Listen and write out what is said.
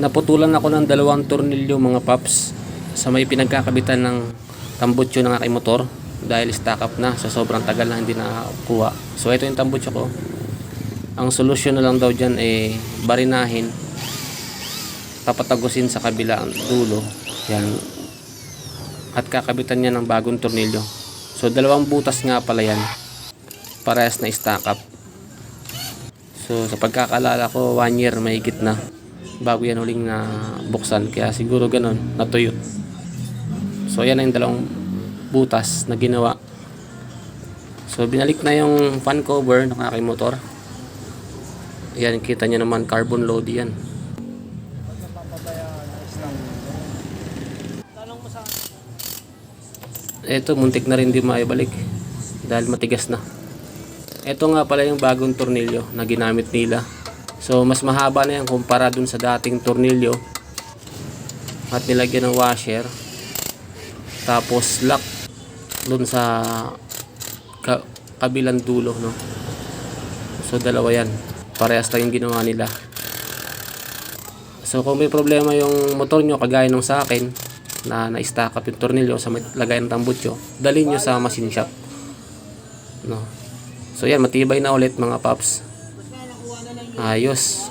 Naputulan ako ng dalawang tornilyo mga paps sa may pinagkakabitan ng tambutso ng aking motor dahil stock up na sa sobrang tagal na hindi nakakuha. So ito yung tambutso ko. Ang solusyon na lang daw dyan ay barinahin papatagusin sa kabilang dulo. Yan. At kakabitan niya ng bagong tornilyo. So dalawang butas nga pala yan. Parehas na stock up. So sa pagkakalala ko, one year mahigit na bago yan huling na buksan. Kaya siguro ganun, natuyo. So yan na yung dalawang butas na ginawa. So binalik na yung fan cover ng aking motor. Yan, kita niyo naman carbon load yan. Ito, muntik na rin di maibalik dahil matigas na. Ito nga pala yung bagong tornilyo na ginamit nila. So, mas mahaba na yan kumpara dun sa dating tornilyo. At nilagyan ng washer. Tapos, lock dun sa ka- kabilang dulo, no? So, dalawa yan. Parehas lang yung ginawa nila. So, kung may problema yung motor nyo, kagaya nung sa akin, na na-stack up yung tornilyo sa lagay ng tambutso, dalhin nyo sa machine shop. No? So, yan, matibay na ulit mga paps. Ayos.